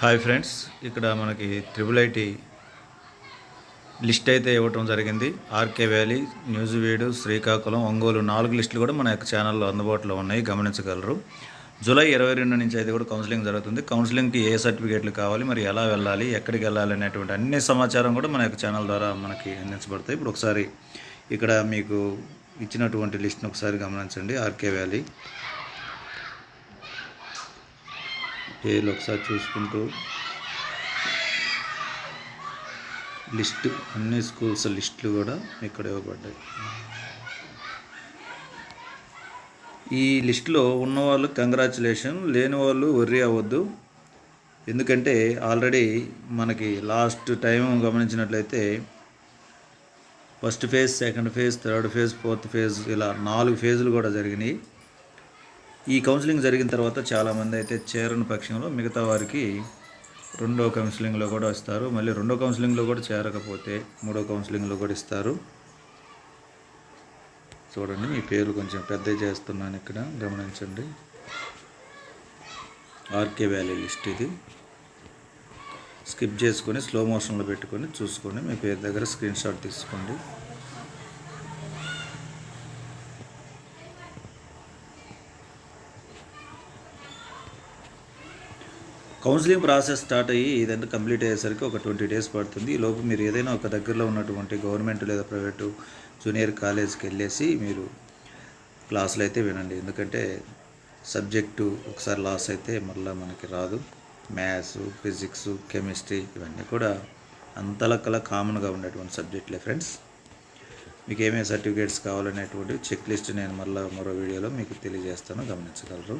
Hi friends ఇక్కడ మనకి triple IT list అయితే ఇవ్వటం జరిగింది. ఆర్కే వ్యాలీ న్యూజివీడు శ్రీకాకుళం ఒంగోలు నాలుగు లిస్టులు కూడా మన యొక్క ఛానల్లో అందుబాటులో ఉన్నాయి. గమనించగలరు. జూలై ఇరవై రెండు నుంచి అయితే కూడా కౌన్సిలింగ్ జరుగుతుంది. కౌన్సిలింగ్కి ఏ సర్టిఫికేట్లు కావాలి మరి ఎలా వెళ్ళాలి ఎక్కడికి వెళ్ళాలి అనేటువంటి అన్ని సమాచారం కూడా మన యొక్క ఛానల్ ద్వారా మనకి అందించబడతాయి. ఇప్పుడు ఒకసారి ఇక్కడ మీకు ఇచ్చినటువంటి లిస్ట్ను ఒకసారి గమనించండి. RK Valley. పేర్లు ఒకసారి చూసుకుంటూ. లిస్ట్ అన్ని స్కూల్స్ లిస్టులు కూడా ఇక్కడ ఇవ్వబడ్డాయి. ఈ లిస్టులో ఉన్నవాళ్ళు కంగ్రాచులేషన్ లేని వాళ్ళు వర్రీ అవ్వద్దు. ఎందుకంటే ఆల్రెడీ మనకి లాస్ట్ టైం గమనించినట్లయితే first phase second phase third phase fourth phase ఇలా నాలుగు ఫేజులు కూడా జరిగినాయి. ఈ కౌన్సిలింగ్ జరిగిన తర్వాత చాలామంది అయితే చేరని పక్షంలో మిగతా వారికి రెండో కౌన్సిలింగ్లో కూడా వస్తారు. మళ్ళీ రెండో కౌన్సిలింగ్లో కూడా చేరకపోతే మూడో కౌన్సిలింగ్లో కూడా ఇస్తారు. చూడండి మీ పేరు కొంచెం పెద్ద చేస్తున్నాను ఇక్కడ గమనించండి. ఆర్కే వ్యాలీ లిస్ట్ ఇది. స్కిప్ చేసుకొని స్లో మోషన్లో పెట్టుకొని చూసుకొని మీ పేరు దగ్గర స్క్రీన్ షాట్ తీసుకోండి. కౌన్సిలింగ్ ప్రాసెస్ స్టార్ట్ అయ్యి ఇదంతా కంప్లీట్ అయ్యేసరికి ఒక ట్వంటీ డేస్ పడుతుంది. ఈ లోపు మీరు ఏదైనా ఒక దగ్గరలో ఉన్నటువంటి గవర్నమెంట్ లేదా ప్రైవేటు జూనియర్ కాలేజ్కి వెళ్ళేసి మీరు క్లాసులు అయితే వినండి. ఎందుకంటే సబ్జెక్టు ఒకసారి లాస్ అయితే మళ్ళీ మనకి రాదు. మ్యాథ్స్ ఫిజిక్స్ కెమిస్ట్రీ ఇవన్నీ కూడా అంతలకలా కామన్గా ఉండేటువంటి సబ్జెక్టులే ఫ్రెండ్స్. మీకు ఏమేమి సర్టిఫికేట్స్ కావాలనేటువంటి చెక్ లిస్ట్ నేను మళ్ళీ మరో వీడియోలో మీకు తెలియజేస్తాను. గమనించగలరు.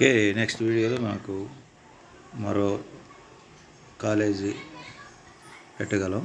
ఓకే నెక్స్ట్ వీడియోలో మాకు మరో కాలేజీ పెట్టగలం